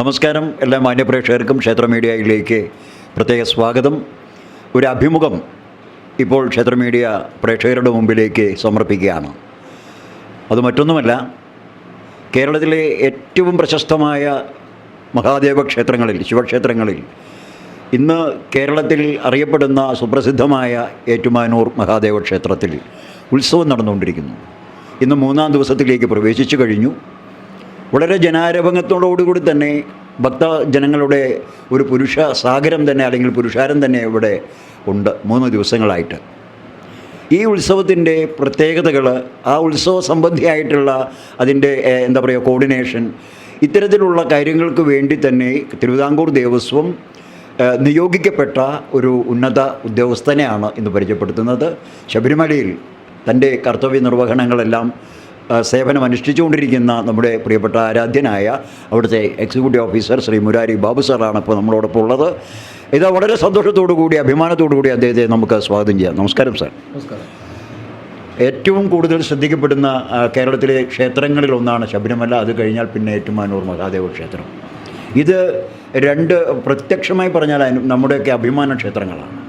നമസ്കാരം എല്ലാ മാന്യപ്രേക്ഷകർക്കും ക്ഷേത്ര മീഡിയയിലേക്ക് പ്രത്യേക സ്വാഗതം. ഒരു അഭിമുഖം ഇപ്പോൾ ക്ഷേത്ര മീഡിയ പ്രേക്ഷകരുടെ മുമ്പിലേക്ക് സമർപ്പിക്കുകയാണ്. അത് മറ്റൊന്നുമല്ല കേരളത്തിലെ ഏറ്റവും പ്രശസ്തമായ മഹാദേവ ക്ഷേത്രങ്ങളിൽ ശിവക്ഷേത്രങ്ങളിൽ ഇന്ന് കേരളത്തിൽ അറിയപ്പെടുന്ന സുപ്രസിദ്ധമായ ഏറ്റുമാനൂർ മഹാദേവ ക്ഷേത്രത്തിൽ ഉത്സവം നടന്നുകൊണ്ടിരിക്കുന്നു. ഇന്ന് മൂന്നാം ദിവസത്തിലേക്ക് പ്രവേശിച്ചു കഴിഞ്ഞു. വളരെ ജനാരഭംഗത്തോടുകൂടി തന്നെ ഭക്തജനങ്ങളുടെ ഒരു പുരുഷ സാഗരം തന്നെ അല്ലെങ്കിൽ പുരുഷാരം തന്നെ ഇവിടെ ഉണ്ട് മൂന്ന് ദിവസങ്ങളായിട്ട്. ഈ ഉത്സവത്തിന്റെ പ്രത്യേകതകൾ ആ ഉത്സവ സംബന്ധിയായിട്ടുള്ള അതിന്റെ എന്താ പറയുക കോർഡിനേഷൻ ഇത്തരത്തിലുള്ള കാര്യങ്ങൾക്ക് വേണ്ടി തന്നെ തിരുവിതാംകൂർ ദേവസ്വം നിയോഗിക്കപ്പെട്ട ഒരു ഉന്നത ഉദ്യോഗസ്ഥനെയാണ് ഇന്ന് പരിചയപ്പെടുത്തുന്നത്. ശബരിമലയിൽ തന്റെ കർത്തവ്യ നിർവഹണങ്ങളെല്ലാം സേവനം അനുഷ്ഠിച്ചുകൊണ്ടിരിക്കുന്ന നമ്മുടെ പ്രിയപ്പെട്ട ആരാധ്യനായ അവിടുത്തെ എക്സിക്യൂട്ടീവ് ഓഫീസർ ശ്രീ മുരാരി ബാബു സാറാണ് ഇപ്പോൾ നമ്മളോടൊപ്പം ഉള്ളത്. ഇത് വളരെ സന്തോഷത്തോടു കൂടി അഭിമാനത്തോടു കൂടി അദ്ദേഹത്തെ നമുക്ക് സ്വാഗതം ചെയ്യാം. നമസ്കാരം സാർ. നമസ്കാരം. ഏറ്റവും കൂടുതൽ ശ്രദ്ധിക്കപ്പെടുന്ന കേരളത്തിലെ ക്ഷേത്രങ്ങളിൽ ഒന്നാണ് ശബരിമല. അത് കഴിഞ്ഞാൽ പിന്നെ ഏറ്റുമാനൂർ മഹാദേവ ക്ഷേത്രം. ഇത് രണ്ട് പ്രത്യക്ഷമായി പറഞ്ഞാൽ നമ്മുടെയൊക്കെ അഭിമാന ക്ഷേത്രങ്ങളാണ്.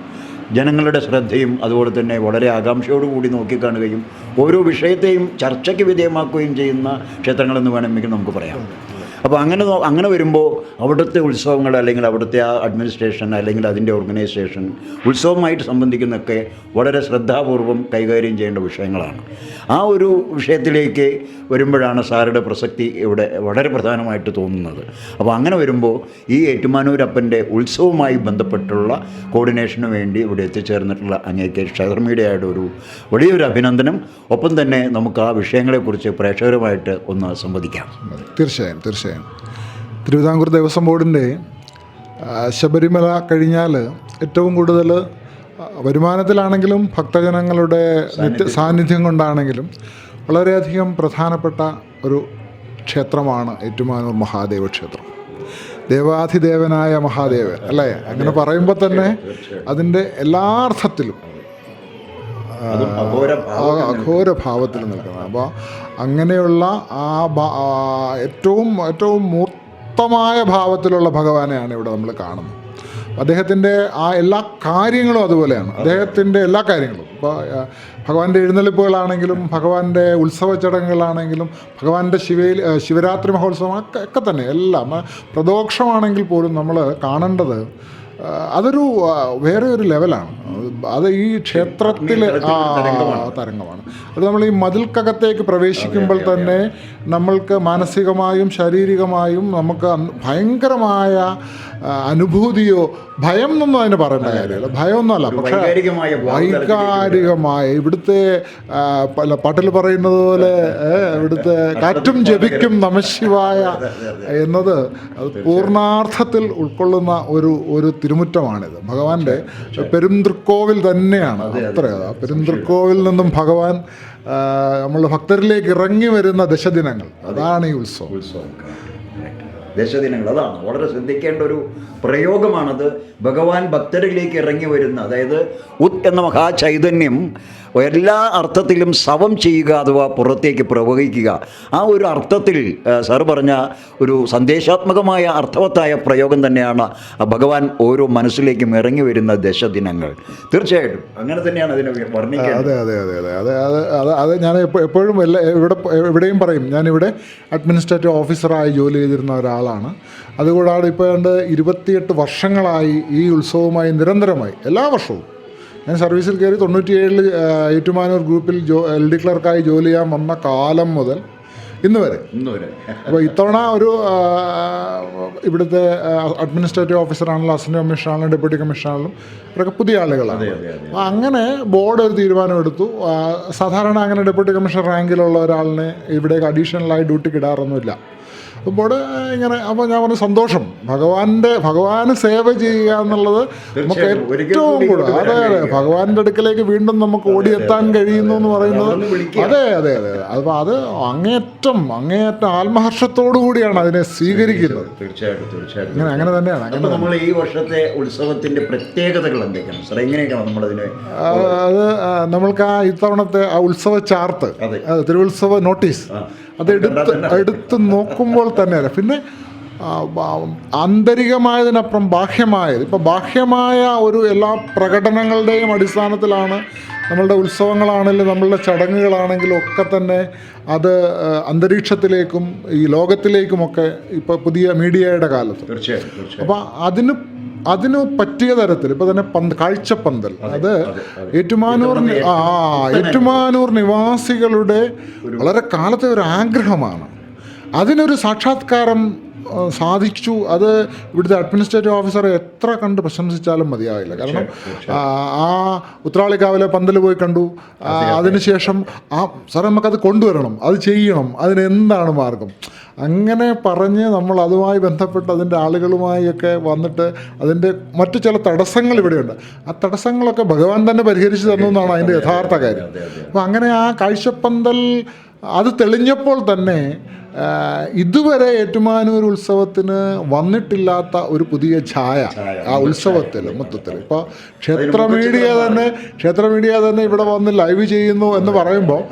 ജനങ്ങളുടെ ശ്രദ്ധയും അതുപോലെ തന്നെ വളരെ ആകാംക്ഷയോടുകൂടി നോക്കിക്കാണുകയും ഓരോ വിഷയത്തെയും ചർച്ചയ്ക്ക് വിധേയമാക്കുകയും ചെയ്യുന്ന ക്ഷേത്രങ്ങളെന്ന് വേണമെങ്കിൽ നമുക്ക് പറയാം. അപ്പോൾ അങ്ങനെ അങ്ങനെ വരുമ്പോൾ അവിടുത്തെ ഉത്സവങ്ങൾ അല്ലെങ്കിൽ അവിടുത്തെ ആ അഡ്മിനിസ്ട്രേഷൻ അല്ലെങ്കിൽ അതിന്റെ ഓർഗനൈസേഷൻ ഉത്സവമായിട്ട് സംബന്ധിക്കുന്നൊക്കെ വളരെ ശ്രദ്ധാപൂർവം കൈകാര്യം ചെയ്യേണ്ട വിഷയങ്ങളാണ്. ആ ഒരു വിഷയത്തിലേക്ക് വരുമ്പോഴാണ് സാറുടെ പ്രസക്തി ഇവിടെ വളരെ പ്രധാനമായിട്ട് തോന്നുന്നത്. അപ്പോൾ അങ്ങനെ വരുമ്പോൾ ഈ ഏറ്റുമാനൂരപ്പന്റെ ഉത്സവവുമായി ബന്ധപ്പെട്ടുള്ള കോർഡിനേഷന് വേണ്ടി ഇവിടെ എത്തിച്ചേർന്നിട്ടുള്ള അങ്ങേക്ക് ക്ഷേത്രമീഡിയയുടെ ഒരു വലിയൊരു അഭിനന്ദനം. ഒപ്പം തന്നെ നമുക്ക് ആ വിഷയങ്ങളെക്കുറിച്ച് പ്രേക്ഷകരുമായിട്ട് ഒന്ന് സംവദിക്കാം. തീർച്ചയായും തീർച്ചയായും. തിരുവിതാംകൂർ ദേവസ്വം ബോർഡിന്റെ ശബരിമല കഴിഞ്ഞാൽ ഏറ്റവും കൂടുതൽ വരുമാനത്തിലാണെങ്കിലും ഭക്തജനങ്ങളുടെ നിത്യ സാന്നിധ്യം. കൊണ്ടാണെങ്കിലും വളരെയധികം പ്രധാനപ്പെട്ട ഒരു ക്ഷേത്രമാണ് ഏറ്റുമാനൂർ മഹാദേവ ക്ഷേത്രം. ദേവാധിദേവനായ മഹാദേവൻ അല്ലേ? അങ്ങനെ പറയുമ്പോൾ തന്നെ അതിന്റെ എല്ലാ അർത്ഥത്തിലും അഘോര ഭാവത്തിൽ നിൽക്കുന്നത് അപ്പോൾ അങ്ങനെയുള്ള ആ ഏറ്റവും ഏറ്റവും മൂർത്തമായ ഭാവത്തിലുള്ള ഭഗവാനെയാണ് ഇവിടെ നമ്മൾ കാണുന്നത്. അദ്ദേഹത്തിന്റെ ആ എല്ലാ കാര്യങ്ങളും അതുപോലെയാണ്. അദ്ദേഹത്തിന്റെ എല്ലാ കാര്യങ്ങളും. ഇപ്പോൾ ഭഗവാന്റെ എഴുന്നള്ളിപ്പുകളാണെങ്കിലും ഭഗവാന്റെ ഉത്സവ ചടങ്ങുകളാണെങ്കിലും ഭഗവാന്റെ ശിവയിൽ ശിവരാത്രി മഹോത്സവം ഒക്കെ തന്നെ എല്ലാം. പ്രദോഷമാണെങ്കിൽ പോലും നമ്മൾ കാണേണ്ടത് അതൊരു വേറെ ഒരു ലെവലാണ്. അത് ഈ ക്ഷേത്രത്തിൽ ആ തരംഗമാണ്. അത് നമ്മൾ ഈ മതിൽക്കകത്തേക്ക് പ്രവേശിക്കുമ്പോൾ തന്നെ നമ്മൾക്ക് മാനസികമായും ശാരീരികമായും നമുക്ക് ഭയങ്കരമായ അനുഭൂതിയോ ഭയം എന്നൊന്നും അതിന് പറയേണ്ട കാര്യമില്ല. ഭയമൊന്നുമല്ല പക്ഷേ വൈകാരികമായ ഇവിടുത്തെ പല പാട്ടിൽ പറയുന്നത് പോലെ ഇവിടുത്തെ കാറ്റും ജപിക്കും നമശിവായ എന്നത് അത് പൂർണാർത്ഥത്തിൽ ഉൾക്കൊള്ളുന്ന ഒരു ഒരു തിരുമുറ്റമാണിത്. ഭഗവാന്റെ പെരുന്തൃക്കോവിൽ തന്നെയാണ്. അത്ര പെരുന്തൃക്കോവിൽ നിന്നും ഭഗവാൻ നമ്മൾ നമ്മളുടെ ഭക്തരിലേക്ക് ഇറങ്ങി വരുന്ന ദശദിനങ്ങൾ. അതാണ് ഈ ഉത്സവം. ഉത്സവം. ദശദിനങ്ങൾ അതാണ്. വളരെ ശ്രദ്ധിക്കേണ്ട ഒരു പ്രയോഗമാണത്. ഭഗവാൻ ഭക്തരിലേക്ക് ഇറങ്ങി വരുന്ന അതായത് ഉത് എന്ന മഹാചൈതന്യം എല്ലാ അർത്ഥത്തിലും സവം ചെയ്യുക അഥവാ പുറത്തേക്ക് പ്രവഹിക്കുക. ആ ഒരു അർത്ഥത്തിൽ സാർ പറഞ്ഞ ഒരു സന്ദേശാത്മകമായ അർത്ഥവത്തായ പ്രയോഗം തന്നെയാണ് ഭഗവാൻ ഓരോ മനസ്സിലേക്കും ഇറങ്ങി വരുന്ന ദശദിനങ്ങൾ. തീർച്ചയായിട്ടും. അങ്ങനെ തന്നെയാണ് അതിനെ വർണിക്കുന്നത് അതെ അതെ അതെ അതെ. അതെ അത് അത് അത് ഞാൻ എപ്പോഴും എല്ലാ ഇവിടെ എവിടെയും പറയും. ഞാനിവിടെ അഡ്മിനിസ്ട്രേറ്റീവ് ഓഫീസറായി ജോലി ചെയ്തിരുന്ന ഒരാളാണ് അതുകൂടാതെ ഇപ്പോൾ ഏതാണ്ട് ഇരുപത്തിയെട്ട് വർഷങ്ങളായി ഈ ഉത്സവവുമായി നിരന്തരമായി എല്ലാ വർഷവും. ഞാൻ സർവീസിൽ കയറി തൊണ്ണൂറ്റിയേഴിൽ ഏറ്റുമാനൂർ ഗ്രൂപ്പിൽ ജോ എൽ ഡി ക്ലർക്കായി ജോലി ചെയ്യാൻ വന്ന കാലം മുതൽ ഇന്ന് വരെ. ഇന്ന് വരെ. അപ്പോൾ ഇത്തവണ ഒരു ഇവിടുത്തെ അഡ്മിനിസ്ട്രേറ്റീവ് ഓഫീസറാണല്ലോ അസിസ്റ്റന്റ് കമ്മീഷണറാണല്ലോ ഡെപ്യൂട്ടി കമ്മീഷണറാണല്ലോ ഇവരൊക്കെ പുതിയ ആളുകളാണ്. അപ്പോൾ അങ്ങനെ ബോർഡ് ഒരു തീരുമാനം എടുത്തു. സാധാരണ അങ്ങനെ ഡെപ്യൂട്ടി കമ്മീഷണർ റാങ്കിലുള്ള ഒരാളിനെ ഇവിടേക്ക് അഡീഷണലായി ഡ്യൂട്ടിക്ക് ഇടാറൊന്നുമില്ല. അപ്പോൾ ഇങ്ങനെ അപ്പോൾ ഞാൻ പറഞ്ഞു സന്തോഷം. ഭഗവാന്റെ ഭഗവാന് സേവ ചെയ്യുക എന്നുള്ളത് നമുക്ക് ഏറ്റവും കൂടി കൂടുതൽ. അതെ അതെ. ഭഗവാന്റെ അടുക്കലേക്ക് വീണ്ടും നമുക്ക് ഓടിയെത്താൻ കഴിയുന്നു എന്ന് പറയുന്നത് അതെ അതെ അതെ അപ്പോൾ അത് അങ്ങേറ്റം അങ്ങേയറ്റം ആത്മഹർഷത്തോടു കൂടിയാണ് അതിനെ സ്വീകരിക്കുന്നത്. തീർച്ചയായിട്ടും തീർച്ചയായിട്ടും. അങ്ങനെ തന്നെയാണ് അങ്ങനെ നമ്മൾ ഈ വർഷത്തെ ഉത്സവത്തിന്റെ പ്രത്യേകതകൾ എന്തൊക്കെയാണ്? സാർ എങ്ങനെയൊക്കെയാണ് നമ്മളതിനെ ആ, അത് നമ്മൾക്ക് ആ ഇത്തവണത്തെ ആ ഉത്സവ ചാർത്ത് തിരുവുത്സവ നോട്ടീസ് അത് എടുത്ത് എടുത്ത് നോക്കുമ്പോൾ തന്നെ അറിയാം. പിന്നെ ആന്തരികമായതിനപ്പുറം ബാഹ്യമായത്. ഇപ്പോൾ ബാഹ്യമായ ഒരു എല്ലാ പ്രകടനങ്ങളുടെയും അടിസ്ഥാനത്തിലാണ് നമ്മളുടെ ഉത്സവങ്ങളാണെങ്കിലും നമ്മളുടെ ചടങ്ങുകളാണെങ്കിലും ഒക്കെ തന്നെ അത് അന്തരീക്ഷത്തിലേക്കും ഈ ലോകത്തിലേക്കുമൊക്കെ ഇപ്പോൾ പുതിയ മീഡിയയുടെ കാലത്ത്. തീർച്ചയായും അപ്പോൾ അതിന് അതിന് പറ്റിയ തരത്തിൽ ഇപ്പോൾ തന്നെ പന്ത് കാഴ്ചപ്പന്തൽ. അത് ഏറ്റുമാനൂർ ആ ഏറ്റുമാനൂർ. നിവാസികളുടെ വളരെ കാലത്തെ ഒരു ആഗ്രഹമാണ്. അതിനൊരു സാക്ഷാത്കാരം സാധിച്ചു. അത് ഇവിടുത്തെ അഡ്മിനിസ്ട്രേറ്റീവ് ഓഫീസറെ എത്ര കണ്ട് പ്രശംസിച്ചാലും മതിയാവില്ല. കാരണം ആ, ആ ഉത്രാളിക്കാവിലെ പന്തൽ പോയി കണ്ടു. അതിനുശേഷം ആ സാറേ നമുക്കത് കൊണ്ടുവരണം. അത് ചെയ്യണം. അതിന് എന്താണ് മാർഗം? അങ്ങനെ പറഞ്ഞ് നമ്മൾ അതുമായി ബന്ധപ്പെട്ട് അതിന്റെ ആളുകളുമായൊക്കെ വന്നിട്ട് അതിന്റെ മറ്റു ചില തടസ്സങ്ങൾ ഇവിടെയുണ്ട്. ആ തടസ്സങ്ങളൊക്കെ ഭഗവാൻ തന്നെ പരിഹരിച്ചു തന്നു എന്നാണ് അതിന്റെ യഥാർത്ഥ കാര്യം. അപ്പോൾ അങ്ങനെ ആ കാഴ്ചപ്പന്തൽ അത് തെളിഞ്ഞപ്പോൾ തന്നെ ഇതുവരെ ഏറ്റുമാനൂർ ഉത്സവത്തിന് വന്നിട്ടില്ലാത്ത ഒരു പുതിയ ഛായ ആ ഉത്സവത്തിൽ മൊത്തത്തിൽ. ഇപ്പോൾ ക്ഷേത്ര മീഡിയ തന്നെ ക്ഷേത്ര മീഡിയ തന്നെ ഇവിടെ വന്ന് ലൈവ് ചെയ്യുന്നു എന്ന് പറയുമ്പോൾ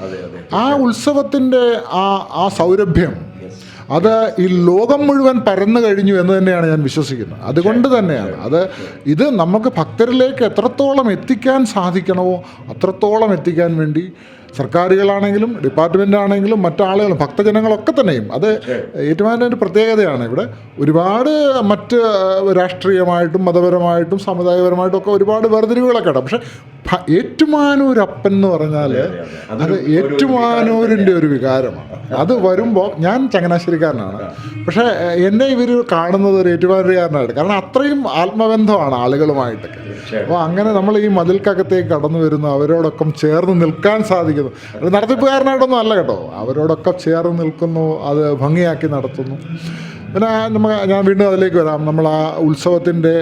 ആ ഉത്സവത്തിന്റെ ആ ആ സൗരഭ്യം അത് ഈ ലോകം മുഴുവൻ പരന്നു കഴിഞ്ഞു എന്ന് തന്നെയാണ് ഞാൻ വിശ്വസിക്കുന്നത്. അതുകൊണ്ട് തന്നെയാണ്. അത് ഇത് നമുക്ക് ഭക്തരിലേക്ക് എത്രത്തോളം എത്തിക്കാൻ സാധിക്കണമോ അത്രത്തോളം എത്തിക്കാൻ വേണ്ടി സർക്കാരുകളാണെങ്കിലും ഡിപ്പാർട്ട്മെന്റ് ആണെങ്കിലും മറ്റാളുകളും ഭക്തജനങ്ങളൊക്കെ തന്നെയും. അത് ഏറ്റുമാനൂരിന്റെ ഒരു പ്രത്യേകതയാണ് ഇവിടെ. ഒരുപാട് മറ്റ് രാഷ്ട്രീയമായിട്ടും മതപരമായിട്ടും സമുദായപരമായിട്ടും ഒക്കെ ഒരുപാട് വേർതിരിവുകളൊക്കെ ഉണ്ട്. പക്ഷേ ഏറ്റുമാനൂരപ്പൻ എന്ന് പറഞ്ഞാൽ അത് ഏറ്റുമാനൂരിന്റെ ഒരു വികാരമാണ്. അത് വരുമ്പോൾ ഞാൻ ചങ്ങനാശ്ശേരിക്കാരനാണ്. പക്ഷേ എന്നെ ഇവർ കാണുന്നത് ഒരു ഏറ്റുമാനൂരുകാരനായിട്ട്. കാരണം അത്രയും ആത്മബന്ധമാണ് ആളുകളുമായിട്ടൊക്കെ. അപ്പോൾ അങ്ങനെ നമ്മൾ ഈ മതിൽക്കകത്തേക്ക് കടന്നു വരുന്ന അവരോടൊപ്പം ചേർന്ന് നിൽക്കാൻ സാധിക്കുന്നു അത് നടത്തിപ്പുകാരനായിട്ടൊന്നും അല്ല കേട്ടോ. അവരോടൊക്കെ ചേർന്ന് നിൽക്കുന്നു അത് ഭംഗിയാക്കി നടത്തുന്നു. പിന്നെ നമുക്ക് ഞാൻ വീണ്ടും അതിലേക്ക് വരാം. നമ്മൾ ആ ഉത്സവത്തിന്റെ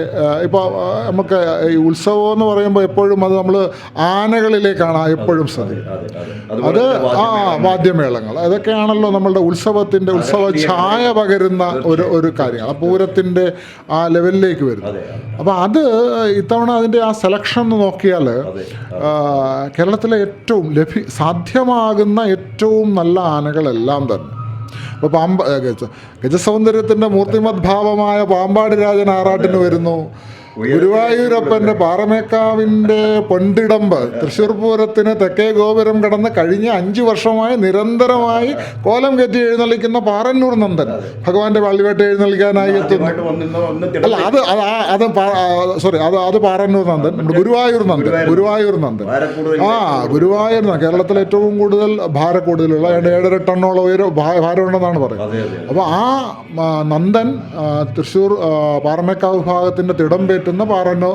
ഇപ്പോൾ നമുക്ക് ഈ ഉത്സവം എന്ന് പറയുമ്പോൾ എപ്പോഴും അത് നമ്മൾ ആനകളിലേക്കാണ് എപ്പോഴും ശ്രദ്ധിക്കുന്നത് അത് ആ വാദ്യമേളങ്ങൾ. അതൊക്കെയാണല്ലോ നമ്മളുടെ ഉത്സവത്തിന്റെ ഉത്സവ ഛായ പകരുന്ന ഒരു ഒരു കാര്യങ്ങൾ. ആ പൂരത്തിന്റെ ആ ലെവലിലേക്ക് വരുന്നത്. അപ്പോൾ അത്. ഇത്തവണ അതിന്റെ ആ സെലക്ഷൻ എന്ന് നോക്കിയാൽ കേരളത്തിലെ ഏറ്റവും ലഭ്യ സാധ്യമാകുന്ന ഏറ്റവും നല്ല ആനകളെല്ലാം തന്നെ. ഇപ്പോൾ പാമ്പ ഗജസൗന്ദര്യത്തിന്റെ മൂർത്തിമത് ഭാവമായ പാമ്പാടി രാജൻ ആറാട്ടിന് വരുന്നു. ഗുരുവായൂരപ്പന്റെ പാറമേക്കാവിന്റെ പൊണ്ടിടമ്പ് തൃശ്ശൂർ പൂരത്തിന് തെക്കേ ഗോപുരം കടന്ന് കഴിഞ്ഞ അഞ്ചു വർഷമായി നിരന്തരമായി കോലം കയറ്റി എഴുന്നള്ളിക്കുന്ന പാറന്നൂർ നന്ദൻ. ഭഗവാന്റെ പള്ളിവേട്ട് എഴുന്നള്ളിക്കാനായി എത്തുന്നു. അല്ല അത് അത് സോറി അത് അത് പാറന്നൂർ നന്ദൻ. ഗുരുവായൂർ നന്ദൻ. ഗുരുവായൂർ നന്ദൻ. ആ ഗുരുവായൂർ നന്ദൻ. കേരളത്തിൽ ഏറ്റവും കൂടുതൽ ഭാര കൂടുതലുള്ള ഏഴര ടണ്ണോളം ഉയരം ഭാരമുണ്ടെന്നാണ് പറയുന്നത്. അപ്പോൾ ആ നന്ദൻ തൃശ്ശൂർ പാറമേക്കാവ് ഭാഗത്തിന്റെ തിടമ്പേറ്റുന്ന പാറന്നോ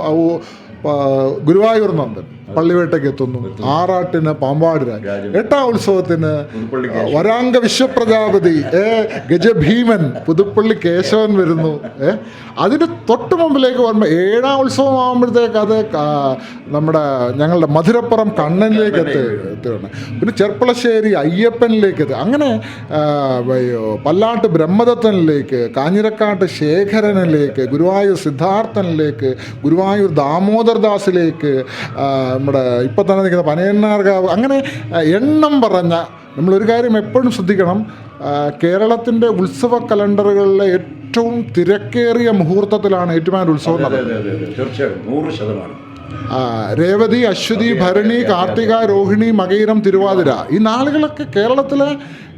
ഗുരുവായൂർ നന്ദൻ. പള്ളിവേട്ടയ്ക്ക് എത്തുന്നു. ആറാട്ടിന് പാമ്പാടുരാൻ എട്ടാം ഉത്സവത്തിന് വരാങ്ക വിശ്വപ്രജാപതി ഏ ഗജഭീമൻ പുതുപ്പള്ളി കേശവൻ വരുന്നു ഏ. അതിന് തൊട്ട് മുമ്പിലേക്ക് വരുമ്പോൾ ഏഴാം ഉത്സവം ആകുമ്പോഴത്തേക്ക് അത് നമ്മുടെ ഞങ്ങളുടെ മധുരപ്പുറം കണ്ണനിലേക്ക് എത്തി എത്തുകയാണ്. പിന്നെ ചെർപ്പളശ്ശേരി അയ്യപ്പനിലേക്ക് എത്തി. അങ്ങനെ പല്ലാട്ട് ബ്രഹ്മദത്തനിലേക്ക് കാഞ്ഞിരക്കാട്ട് ശേഖരനിലേക്ക് ഗുരുവായൂർ സിദ്ധാർത്ഥനിലേക്ക് ഗുരുവായൂർ ദാമോദർദാസിലേക്ക് നമ്മുടെ ഇപ്പം തന്നെ നിൽക്കുന്ന പനയന്നാർകാവ് അങ്ങനെ എണ്ണം പറഞ്ഞ നമ്മളൊരു കാര്യം എപ്പോഴും ശ്രദ്ധിക്കണം. കേരളത്തിന്റെ കേരളത്തിന്റെ ഉത്സവ കലണ്ടറുകളിലെ ഏറ്റവും തിരക്കേറിയ മുഹൂർത്തത്തിലാണ് ഏറ്റുമാനൂർ ഉത്സവം തീർച്ചയായും. രേവതി അശ്വതി ഭരണി കാർത്തിക രോഹിണി മകയിരം തിരുവാതിര ഈ നാളുകളൊക്കെ കേരളത്തിലെ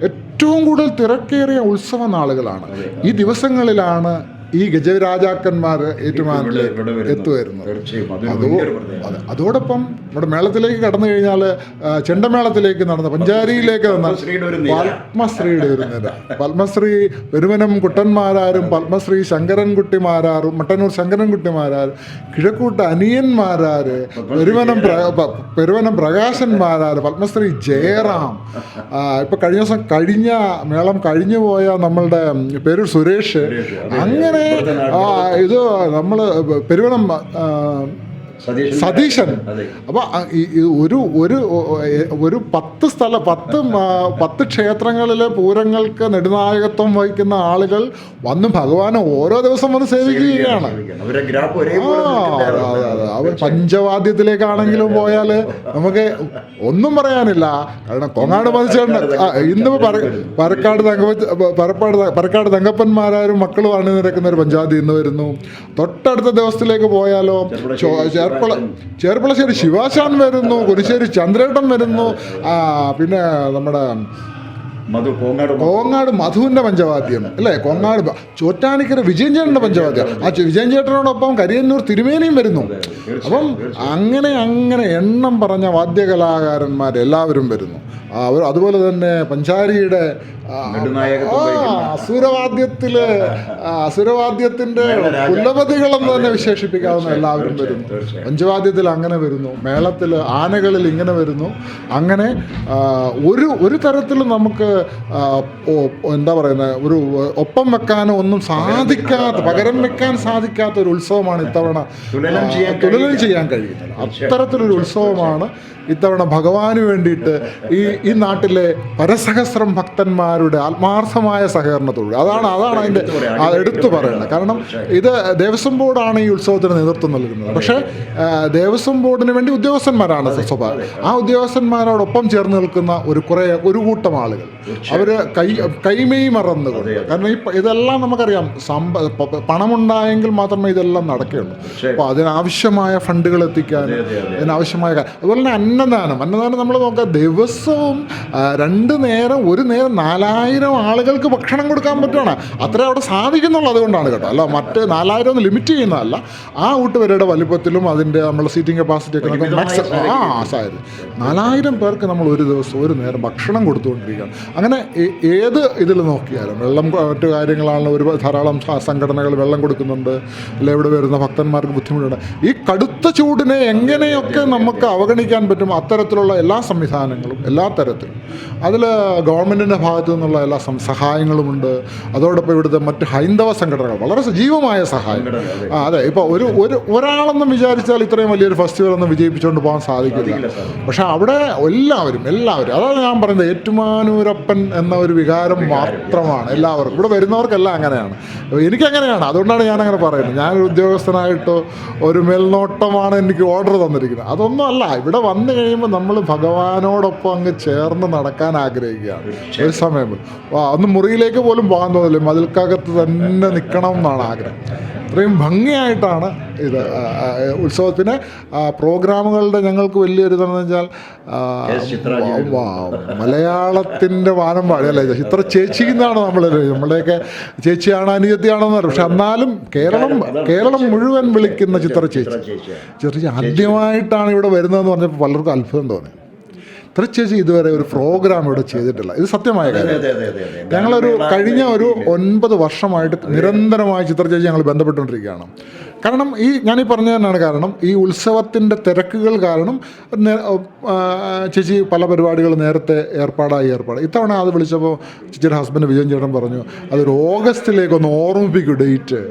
ഏറ്റവും കൂടുതൽ തിരക്കേറിയ ഉത്സവ നാളുകളാണ്. ഈ ദിവസങ്ങളിലാണ് ഈ ഗജരാജാക്കന്മാർ. എത്തുവരുന്നത് തീർച്ചയായും. അത് അതോ അതെ അതോടൊപ്പം നമ്മുടെ മേളത്തിലേക്ക് കടന്നു കഴിഞ്ഞാൽ ചെണ്ടമേളത്തിലേക്ക് നടന്ന പഞ്ചാരിയിലേക്ക് നടന്ന പത്മശ്രീയുടെ ഒരു നിര. നിര. പത്മശ്രീ പെരുവനം കുട്ടന്മാരാരും പത്മശ്രീ ശങ്കരൻകുട്ടിമാരാറും മട്ടന്നൂർ ശങ്കരൻകുട്ടിമാരാർ കിഴക്കൂട്ട് അനിയന്മാരാര് പെരുവനം പെരുവനം പ്രകാശന്മാരാര് പത്മശ്രീ ജയറാം. ഇപ്പം കഴിഞ്ഞ ദിവസം കഴിഞ്ഞ മേളം കഴിഞ്ഞു പോയ നമ്മളുടെ പേര് സുരേഷ്. അങ്ങനെ ഇത് നമ്മൾ പെരുവനം ആ, സതീശൻ അപ്പൊ ഒരു ഒരു ഒരു പത്ത് സ്ഥല പത്ത് പത്ത് ക്ഷേത്രങ്ങളിലെ പൂരങ്ങൾക്ക് നെടുനായകത്വം വഹിക്കുന്ന ആളുകൾ വന്ന് ഭഗവാനെ ഓരോ ദിവസം വന്ന് സേവിക്കുകയാണ്. അവർ പഞ്ചവാദ്യത്തിലേക്കാണെങ്കിലും പോയാൽ നമുക്ക് ഒന്നും പറയാനില്ല. കാരണം കൊങ്ങാട് മത്സ്യം ഇന്ന് പരക്കാട് തങ്ക പരപ്പാട് പരക്കാട് തങ്കപ്പന്മാരും മക്കളും അണിനിരക്കുന്ന ഒരു പഞ്ചവാദ്യം ഇന്ന് വരുന്നു. തൊട്ടടുത്ത ദിവസത്തിലേക്ക് പോയാലോ? ചേർപ്പള ചേർപ്പളശ്ശേരി ശിവാശാൻ വരുന്നു കുരിശ്ശേരി ചന്ദ്രേട്ടൻ വരുന്നു പിന്നെ നമ്മുടെ മധു കോങ്ങാട് കോങ്ങാട് മധുവിന്റെ പഞ്ചവാദ്യം അല്ലേ? കോങ്ങാട് ചോറ്റാനിക്കര വിജയൻ ചേട്ടന്റെ പഞ്ചവാദ്യം. ആ വിജയൻചേട്ടനോടൊപ്പം വിജയൻ ചേട്ടനോടൊപ്പം കരിയന്നൂർ തിരുമേനിയും വരുന്നു. അപ്പം അങ്ങനെ അങ്ങനെ എണ്ണം പറഞ്ഞ വാദ്യകലാകാരന്മാർ എല്ലാവരും വരുന്നു. അവർ അതുപോലെ തന്നെ പഞ്ചാരിയുടെ. അസുരവാദ്യത്തിൽ അസുരവാദ്യത്തിന്റെ കുലപതികളെന്ന് തന്നെ വിശേഷിപ്പിക്കാവുന്ന എല്ലാവരും വരുന്നു. പഞ്ചവാദ്യത്തിൽ അങ്ങനെ വരുന്നു. മേളത്തിൽ ആനകളിൽ ഇങ്ങനെ വരുന്നു. അങ്ങനെ ഒരു ഒരു തരത്തിലും നമുക്ക് എന്താ പറയുന്നത് ഒരു ഒപ്പം വെക്കാനോ ഒന്നും സാധിക്കാത്ത പകരം വെക്കാൻ സാധിക്കാത്ത ഒരു ഉത്സവമാണ് ഇത്തവണ തുലനം ചെയ്യാൻ കഴിയുന്നത് അത്തരത്തിലൊരു ഉത്സവമാണ് ഇത്തവണ ഭഗവാന് വേണ്ടിയിട്ട് ഈ ഈ നാട്ടിലെ പരസഹസ്രം ഭക്തന്മാരുടെ ആത്മാർത്ഥമായ സഹകരണത്തോടെ. അതാണ് അതാണ് അതിന്റെ എടുത്തു പറയാം. ആ, എടുത്തു പറയേണ്ടത്. കാരണം ഇത് ദേവസ്വം ബോർഡാണ് ഈ ഉത്സവത്തിന് നേതൃത്വം നൽകുന്നത്. പക്ഷേ ദേവസ്വം ബോർഡിന് വേണ്ടി ഉദ്യോഗസ്ഥന്മാരാണ് സ്വഭാവം ആ ഉദ്യോഗസ്ഥന്മാരോടൊപ്പം ചേർന്ന് നിൽക്കുന്ന ഒരു കുറേ ഒരു കൂട്ടം ആളുകൾ. അവർ കൈ കൈമേ മറന്നുകൊണ്ട്. കാരണം ഈ ഇതെല്ലാം നമുക്കറിയാം. സമ്പ പണമുണ്ടായെങ്കിൽ മാത്രമേ ഇതെല്ലാം നടക്കുകയുള്ളൂ. അപ്പോൾ അതിനാവശ്യമായ ഫണ്ടുകൾ എത്തിക്കാൻ അതിനാവശ്യമായ അതുപോലെ തന്നെ അന്നദാനം. അന്നദാനം നമ്മൾ നോക്കുക ദിവസവും രണ്ട് നേരം ഒരു നേരം നാലായിരം ആളുകൾക്ക് ഭക്ഷണം കൊടുക്കാൻ പറ്റുകയാണ് അത്ര അവിടെ സാധിക്കുന്നുള്ളൂ അതുകൊണ്ടാണ് കേട്ടോ. അല്ല മറ്റ് നാലായിരം ഒന്ന് ലിമിറ്റ് ചെയ്യുന്നതല്ല. ആ ഊട്ടുവരയുടെ വലിപ്പത്തിലും അതിന്റെ നമ്മുടെ സീറ്റിംഗ് കപ്പാസിറ്റി ഒക്കെ നമുക്ക് മാക്സിമം ആ സാധ്യത നാലായിരം പേർക്ക് നമ്മൾ ഒരു ദിവസം ഒരു നേരം ഭക്ഷണം കൊടുത്തുകൊണ്ടിരിക്കുകയാണ്. അങ്ങനെ ഏത് ഇതിൽ നോക്കിയാലും വെള്ളം മറ്റു കാര്യങ്ങളാണ് ഒരു ധാരാളം സംഘടനകൾ വെള്ളം കൊടുക്കുന്നുണ്ട് അല്ലെ ഇവിടെ വരുന്ന ഭക്തന്മാർക്ക് ബുദ്ധിമുട്ടുണ്ട്. ഈ കടുത്ത ചൂടിനെ എങ്ങനെയൊക്കെ നമുക്ക് അവഗണിക്കാൻ പറ്റും അത്തരത്തിലുള്ള എല്ലാ സംവിധാനങ്ങളും എല്ലാ തരത്തിലും. അതിൽ ഗവൺമെന്റിന്റെ ഭാഗത്തു നിന്നുള്ള എല്ലാ സഹായങ്ങളുമുണ്ട്. അതോടൊപ്പം ഇവിടുത്തെ മറ്റ് ഹൈന്ദവ സംഘടനകൾ വളരെ സജീവമായ സഹായം. ആ അതെ ഇപ്പോൾ ഒരു ഒരു ഒരാളെന്നും വിചാരിച്ചാൽ ഇത്രയും വലിയൊരു ഫെസ്റ്റിവൽ ഒന്നും വിജയിപ്പിച്ചുകൊണ്ട് പോകാൻ സാധിക്കില്ല. പക്ഷേ അവിടെ എല്ലാവരും എല്ലാവരും അതാണ് ഞാൻ പറയുന്നത് ഏറ്റുമാനൂരപ്പൻ എന്ന ഒരു വികാരം മാത്രമാണ് എല്ലാവർക്കും. ഇവിടെ വരുന്നവർക്കെല്ലാം അങ്ങനെയാണ്. എനിക്കങ്ങനെയാണ്. അതുകൊണ്ടാണ് ഞാൻ അങ്ങനെ പറയുന്നത്. ഞാനൊരു ഉദ്യോഗസ്ഥനായിട്ടോ ഒരു മേൽനോട്ടമാണ് എനിക്ക് ഓർഡർ തന്നിരിക്കുന്നത്. അതൊന്നും അല്ല. ഇവിടെ വന്നു കഴിയുമ്പോൾ നമ്മൾ ഭഗവാനോടൊപ്പം അങ്ങ് ചേർന്ന് നടക്കാൻ ആഗ്രഹിക്കുകയാണ്. ഒരു സമയം. അന്ന് മുറിയിലേക്ക് പോലും പോകാൻ തോന്നില്ല. മതിൽക്കകത്ത് തന്നെ നിൽക്കണം എന്നാണ് ആഗ്രഹം. ഇത്രയും ഭംഗിയായിട്ടാണ് ഇത് ഉത്സവത്തിന് പ്രോഗ്രാമുകളുടെ ഞങ്ങൾക്ക് വലിയൊരു ഇതെന്ന് വെച്ചാൽ മലയാളത്തിന്റെ വാനം പാടി അല്ലേ? ചിത്ര ചേച്ചിന്നാണ് നമ്മൾ നമ്മളെയൊക്കെ ചേച്ചിയാണ് അനുജത്തിയാണെന്ന് പറയും. പക്ഷെ എന്നാലും കേരളം കേരളം മുഴുവൻ വിളിക്കുന്ന ചിത്ര ചേച്ചി. ചിത്ര ചേച്ചി ആദ്യമായിട്ടാണ് ഇവിടെ വരുന്നതെന്ന് പറഞ്ഞപ്പോൾ പലർക്കും അത്ഭുതം തോന്നി. ചിത്ര ഇതുവരെ ഒരു പ്രോഗ്രാം ഇവിടെ ചെയ്തിട്ടില്ല. ഇത് സത്യമായ കാര്യം. ഞങ്ങളൊരു കഴിഞ്ഞ ഒരു ഒൻപത് വർഷമായിട്ട് നിരന്തരമായി ചിത്രചേച്ചി ഞങ്ങൾ ബന്ധപ്പെട്ടുകൊണ്ടിരിക്കുകയാണ്. കാരണം ഈ ഞാനീ പറഞ്ഞു തന്നെയാണ് കാരണം ഈ ഉത്സവത്തിന്റെ തിരക്കുകൾ കാരണം ചേച്ചി പല പരിപാടികൾ നേരത്തെ ഏർപ്പാടായി ഏർപ്പാട്. ഇത്തവണ അത് വിളിച്ചപ്പോൾ ചേച്ചിയുടെ ഹസ്ബൻഡ് വിജയൻ ചേട്ടൻ പറഞ്ഞു അതൊരു ഓഗസ്റ്റിലേക്ക് ഒന്ന് ഓർമ്മിപ്പിക്കൂ ഡേറ്റ്.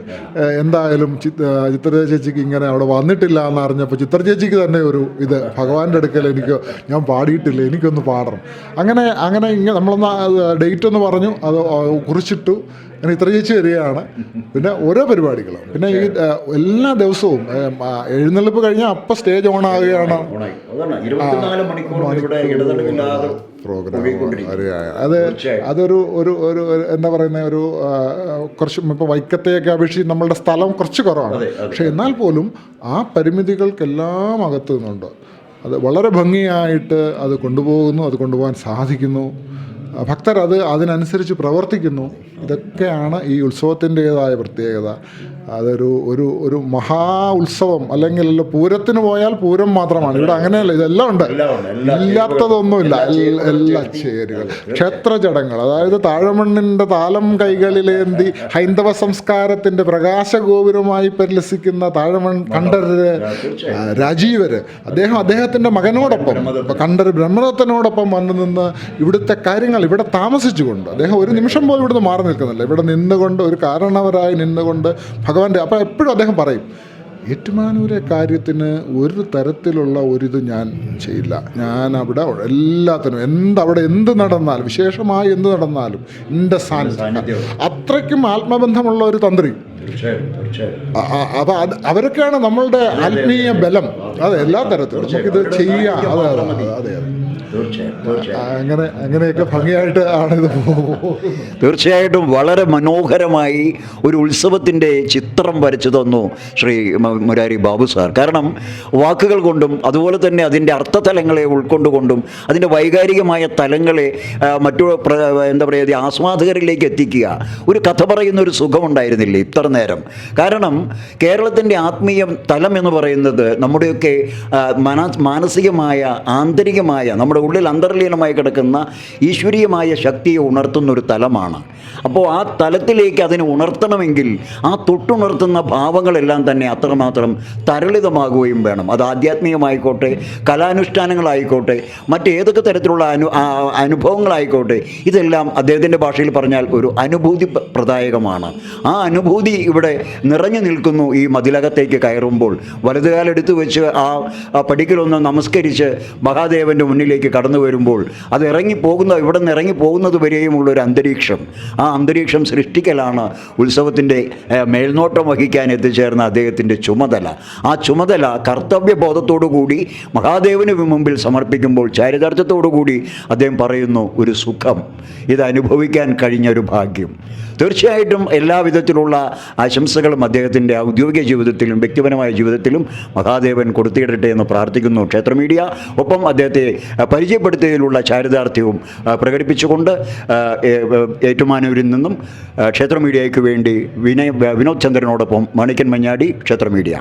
എന്തായാലും ചിത്ര ചേച്ചിക്ക് ഇങ്ങനെ അവിടെ വന്നിട്ടില്ല എന്ന് അറിഞ്ഞപ്പോൾ ചിത്ര ചേച്ചിക്ക് തന്നെ ഒരു ഇത് ഭഗവാന്റെ അടുക്കൽ എനിക്ക് ഞാൻ പാടിയിട്ടില്ല എനിക്കൊന്ന് പാടണം. അങ്ങനെ അങ്ങനെ ഇങ്ങനെ നമ്മളൊന്ന് ഡേറ്റ് ഒന്ന് പറഞ്ഞു അത് കുറിച്ചിട്ടു. അങ്ങനെ ഇത്ര ചേച്ചി വരികയാണ്. പിന്നെ ഓരോ പരിപാടികളും. പിന്നെ ഈ എല്ലാ ദിവസവും എഴുന്നള്ളിപ്പ് കഴിഞ്ഞാൽ അപ്പം സ്റ്റേജ് ഓൺ പ്രോഗ്രാം പോയിക്കൊണ്ടിരിക്കും. അത് അതൊരു ഒരു ഒരു എന്താ പറയുന്ന ഒരു കുറച്ച് ഇപ്പോൾ വൈക്കത്തെയൊക്കെ അപേക്ഷിച്ച് നമ്മളുടെ സ്ഥലം കുറച്ച് കുറവാണ്. പക്ഷേ എന്നാൽ പോലും ആ പരിമിതികൾക്കെല്ലാം അകത്തു നിന്നുണ്ട് അത് വളരെ ഭംഗിയായിട്ട് അത് കൊണ്ടുപോകുന്നു അത് കൊണ്ടുപോകാൻ സാധിക്കുന്നു. ഭക്തർ അത് അതിനനുസരിച്ച് പ്രവർത്തിക്കുന്നു. ഇതൊക്കെയാണ് ഈ ഉത്സവത്തിന്റേതായ പ്രത്യേകത. അതൊരു ഒരു ഒരു മഹാ ഉത്സവം അല്ലെങ്കിൽ അല്ല പൂരത്തിന് പോയാൽ പൂരം മാത്രമാണ്. ഇവിടെ അങ്ങനെയല്ല ഇതെല്ലാം ഉണ്ട്. ഇല്ലാത്തതൊന്നുമില്ല. എല്ലാ ചേരുകൾ ക്ഷേത്ര ചടങ്ങുകൾ അതായത് താഴമണ്ണിന്റെ താലം കൈകളിലേന്തി ഹൈന്ദവ സംസ്കാരത്തിന്റെ പ്രകാശഗോപുരമായി പരിലസിക്കുന്ന താഴമൺ കണ്ഠര് ആ, രാജീവര്. അദ്ദേഹം അദ്ദേഹത്തിന്റെ മകനോടൊപ്പം കണ്ഠര് ബ്രഹ്മദത്തനോടൊപ്പം വന്നു നിന്ന് ഇവിടുത്തെ കാര്യങ്ങൾ ഇവിടെ താമസിച്ചുകൊണ്ട് അദ്ദേഹം ഒരു നിമിഷം പോലും ഇവിടുന്ന് മാറി നിൽക്കുന്നില്ല. ഇവിടെ നിന്നുകൊണ്ട് ഒരു കാരണവരായി നിന്നുകൊണ്ട് ഭഗവാന്റെ അപ്പോൾ എപ്പോഴും അദ്ദേഹം പറയും ഏറ്റുമാനൂരെ കാര്യത്തിന് ഒരു തരത്തിലുള്ള ഒരിത് ഞാൻ ചെയ്യില്ല. ഞാൻ അവിടെ എല്ലാത്തിനും എന്ത് അവിടെ എന്ത് നടന്നാലും വിശേഷമായി എന്ത് നടന്നാലും എന്റെ സാന്നിധ്യം. അത്രയ്ക്കും ആത്മബന്ധമുള്ള ഒരു തന്ത്രി. അപ്പൊ അത് അവരൊക്കെയാണ് നമ്മളുടെ ആത്മീയ ബലം. അതെ എല്ലാ തരത്തിലും. നമുക്കിത് ചെയ്യാം. അതെ അതെ അതെ അങ്ങനെ അങ്ങനെയൊക്കെ ഭംഗിയായിട്ട് ആണ് ഇത് തീർച്ചയായിട്ടും വളരെ മനോഹരമായി ഒരു ഉത്സവത്തിന്റെ ചിത്രം വരച്ചു തന്നു ശ്രീ മുരാരി ബാബു സാർ. കാരണം വാക്കുകൾ കൊണ്ടും അതുപോലെ തന്നെ അതിന്റെ അർത്ഥതലങ്ങളെ ഉൾക്കൊണ്ടുകൊണ്ടും അതിന്റെ വൈകാരികമായ തലങ്ങളെ മറ്റു എന്താ പറയുക ആസ്വാദകരിലേക്ക് എത്തിക്കുക. ഒരു കഥ പറയുന്ന ഒരു സുഖമുണ്ടായിരുന്നില്ലേ ഇത്ര നേരം. കാരണം കേരളത്തിന്റെ ആത്മീയ തലം എന്ന് പറയുന്നത് നമ്മുടെയൊക്കെ മന മാനസികമായ ആന്തരികമായ നമ്മുടെ ഉള്ളിൽ അന്തർലീനമായി കിടക്കുന്ന ഈശ്വരീയമായ ശക്തിയെ ഉണർത്തുന്ന ഒരു തലമാണ്. അപ്പോൾ ആ തലത്തിലേക്ക് അതിനെ ഉണർത്തണമെങ്കിൽ ആ തൊട്ടുണർത്തുന്ന ഭാവങ്ങളെല്ലാം തന്നെ അത്രമാത്രം തരളിതമാകുകയും വേണം. അത് ആധ്യാത്മികമായിക്കോട്ടെ കലാനുഷ്ഠാനങ്ങളായിക്കോട്ടെ മറ്റേതൊക്കെ തരത്തിലുള്ള അനു അനുഭവങ്ങളായിക്കോട്ടെ ഇതെല്ലാം അദ്ദേഹത്തിന്റെ ഭാഷയിൽ പറഞ്ഞാൽ ഒരു അനുഭൂതി പ്രദായകമാണ്. ആ അനുഭൂതി ഇവിടെ നിറഞ്ഞു നിൽക്കുന്നു ഈ മതിലകത്തേക്ക് കയറുമ്പോൾ. വലതുകാലെടുത്ത് വെച്ച് ആ പടിക്കലൊന്ന് നമസ്കരിച്ച് മഹാദേവന്റെ മുന്നിലേക്ക് കടന്നു വരുമ്പോൾ അത് ഇറങ്ങിപ്പോകുന്ന ഇവിടെ നിന്ന് ഇറങ്ങി പോകുന്നത് വരെയുമുള്ള ഒരു അന്തരീക്ഷം. ആ അന്തരീക്ഷം സൃഷ്ടിക്കലാണ് ഉത്സവത്തിന്റെ മേൽനോട്ടം വഹിക്കാൻ എത്തിച്ചേർന്ന അദ്ദേഹത്തിന്റെ ചുമതല. ആ ചുമതല കർത്തവ്യബോധത്തോടു കൂടി മഹാദേവന് മുമ്പിൽ സമർപ്പിക്കുമ്പോൾ ചാരിതാർത്ഥ്യത്തോടു കൂടി അദ്ദേഹം പറയുന്നു ഒരു സുഖം. ഇത് അനുഭവിക്കാൻ കഴിഞ്ഞ ഒരു ഭാഗ്യം. തീർച്ചയായിട്ടും എല്ലാ വിധത്തിലുള്ള ആശംസകളും അദ്ദേഹത്തിന്റെ ഔദ്യോഗിക ജീവിതത്തിലും വ്യക്തിപരമായ ജീവിതത്തിലും മഹാദേവൻ കൊടുത്തിടട്ടെ എന്ന് പ്രാർത്ഥിക്കുന്നു. ക്ഷേത്ര മീഡിയ ഒപ്പം അദ്ദേഹത്തെ പരിചയപ്പെടുത്തിയതിലുള്ള ചാരിതാർത്ഥ്യവും പ്രകടിപ്പിച്ചുകൊണ്ട് ഏറ്റുമാനൂരിൽ നിന്നും ക്ഷേത്ര മീഡിയയ്ക്ക് വേണ്ടി വിനയ് വിനോദ് ചന്ദ്രനോടൊപ്പം മണിക്കൻ മഞ്ഞാടി ക്ഷേത്ര മീഡിയ.